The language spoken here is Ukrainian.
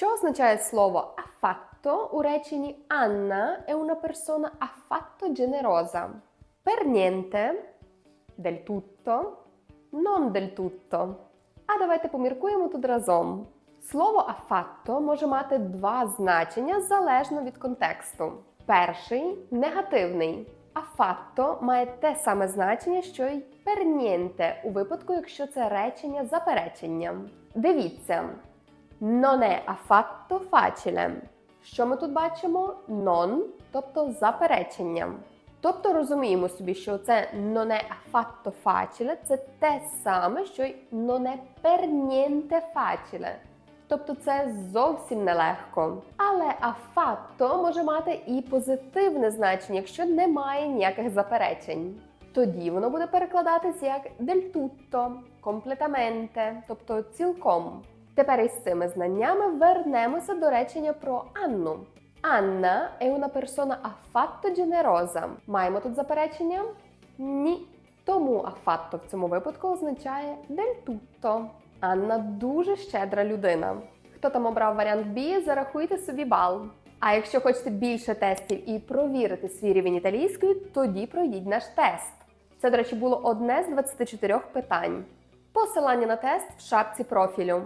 Що означає слово affatto у реченні Anna è una persona affatto generosa? Per niente, del tutto, non del tutto. А давайте поміркуємо тут разом. Слово affatto може мати два значення залежно від контексту. Перший негативний. Affatto має те саме значення, що й niente у випадку, якщо це речення запереченням. Дивіться, non è affatto facile. Що ми тут бачимо? Non, тобто заперечення. Тобто розуміємо собі, що це non è affatto facile – це те саме, що й non è per niente facile. Тобто це зовсім нелегко. Але affatto може мати і позитивне значення, якщо немає ніяких заперечень. Тоді воно буде перекладатись як del tutto, completamente, тобто цілком. Тепер із цими знаннями вернемося до речення про Анну. Анна è una persona affatto generosa. Маємо тут заперечення? Ні. Тому affatto в цьому випадку означає del tutto. Анна дуже щедра людина. Хто там обрав варіант B, зарахуйте собі бал. А якщо хочете більше тестів і провірити свій рівень італійської, тоді пройдіть наш тест. Це, до речі, було одне з 24 питань. Посилання на тест в шапці профілю.